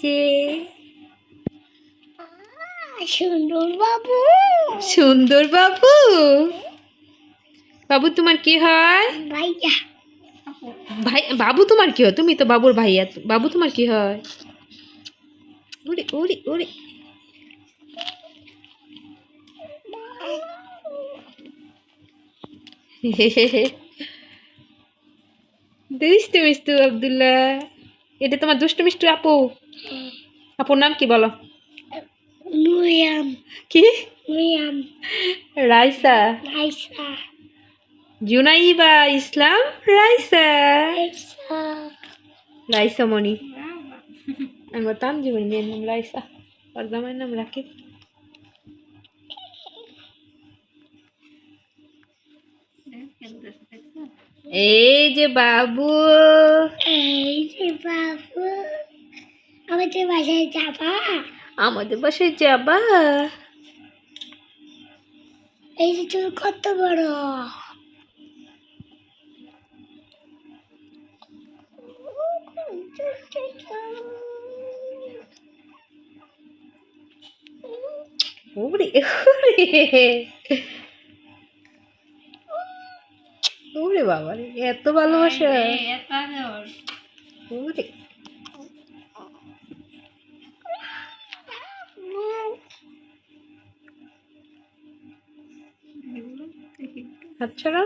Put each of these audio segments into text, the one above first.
যে সুন্দর বাবু সুন্দর বাবু বাবু তোমার কি হয়? ভাইয়া। ভাই বাবু তোমার কি হয়? তুমি তো বাবুর ভাইয়া। বাবু তোমার কি হয়? উড়ি উড়ি উড়ি। দুষ্টু মিষ্টু আবদুল্লাহ। এটা তোমার দুষ্টু মিষ্টু আপু? আপুর নাম কি বলো? নুয়াম কি? নুয়াম রাইসা। রাইসা। জুনাইবা ইসলাম রাইসা। রাইসা। রাইসা মণি। আমি বলতাম জীবন মেয়ের নাম রাইসা। আর জামাইয়ের নাম রাকিব। এই যে বাবু। এই যে বাবু। আমাদের বাসায় যাবা? আমাদের বাসায় যাবা। এই যে তুমি কত বড়? ওরে ওরে। ওরে বাবা রে এত ভালোবাসা। ওরে। আচ্ছা না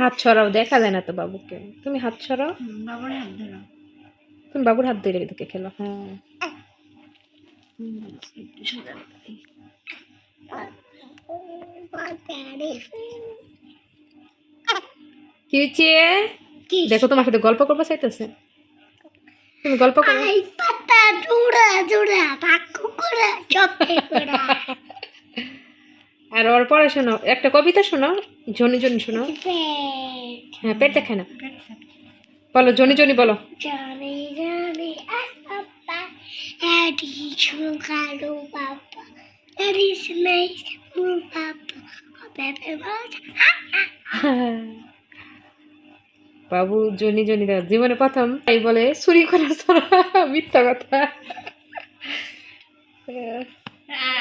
হাত ছড়াও দেখা যায় না তো বাবুকে। তুমি হাত ছড়াও? বাবার হাত ধরো তুমি বাবুর হাত ধরে রেখে খেলো। হ্যাঁ। কি হয়েছে দেখো তোমার সাথে গল্প করব চাইতেছে। তুমি গল্প করো। পাতা জোড়া জোড়া পাকু চপে করে। আর ওর পরে শোনো একটা কবিতা শোনো জনি জনি শোনো। হ্যাঁ পেট দেখে না বলো জনি জনি বলো। জানি জানি পাপা এডি সুগারো পাপা। That is nice, বেবে বাজ বাবু জনি জনি দাও জীবনে প্রথম তাই বলে চুরি করা ছাড়া মিথ্যা কথা।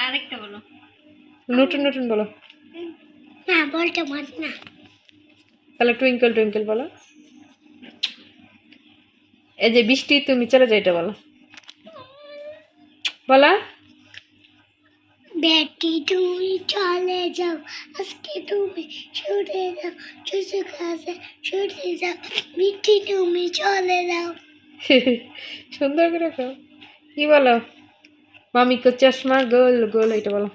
আরেকটা বলো। নতুন নতুন বলো। না বলতে মত না। তাহলে টুইঙ্কল টুইঙ্কল বলো। এই যে বৃষ্টি তুমি চলে যাও এটা বলো। বলা। চলে যাও আজকে তুমি ছুটে যাও চুচু কাছে ছুটে যাও মিটি তুমি চলে যাও। সুন্দর করে খাও কি বলো? মামি কো চশমা গোল গোল এটা বলো।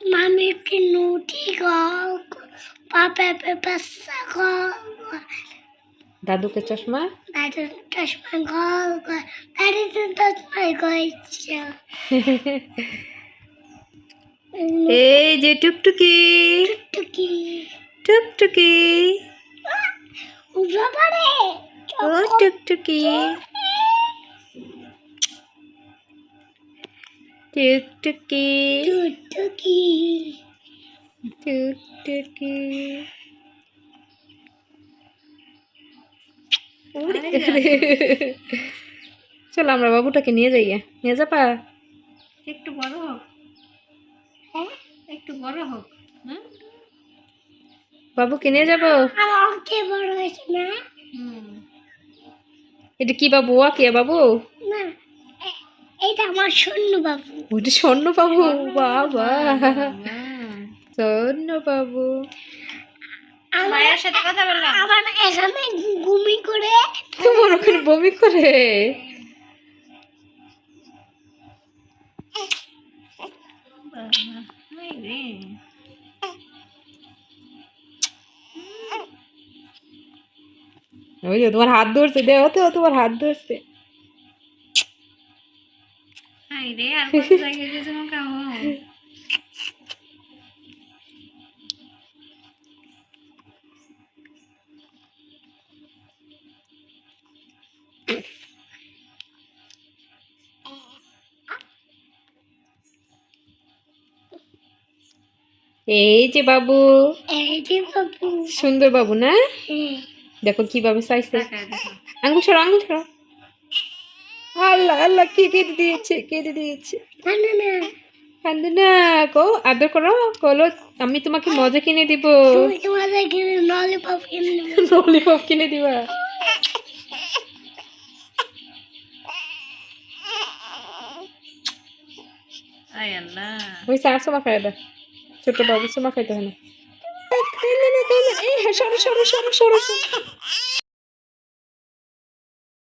মামি কি নুটি গল পাপে পে পাসা গল দাদুকে চশমা? দাদু চশমা গল গল দাদু তো চশমা গইছে। এই যে টুকটুকি। টুকি টুকটুকি। উড়া পারে। ও টুকটুকি। টুকটুকি। টুকি টুকটুকি। চলো আমরা বাবুটাকে নিয়ে যাই। নিয়ে যাবা? একটু বড় হোক। একটু বড় হোক। হুম? বাবুকে নিয়ে যাব? আমার বড় হয়েছে না। এটা কি বাবু? ও কে বাবু? না এ- আমার শূন্য বাবু। ওটা স্বর্ণ বাবু? বাবা স্বর্ণ বাবু। আমার সাথে কথা বললাম। আমার এখানে ঘুমি করে তোমার ওখানে বমি করে? ওই যে তোমার হাত ধরছে দেও তো তোমার হাত ধরছে। রে আর এই যে বাবু। এই যে বাবু। সুন্দর বাবু না? দেখো কীভাবে চাইছে আঙ্গুল ছড়ো আঙ্গুল ছড়ো আল্লাহ আল্লাহ কে কেটে দিয়েছে কেটে দিয়েছে। কান্দে না কো আদর করো বলো আমি তোমাকে মজা কিনে দিব। ললিপপ কিনে দিবা। আয় আল্লাহ। ওই চার সময় খাই দা। ছোট বাবু সোমা খাইতে হয় না। সরো সরো সরো সরো সরো।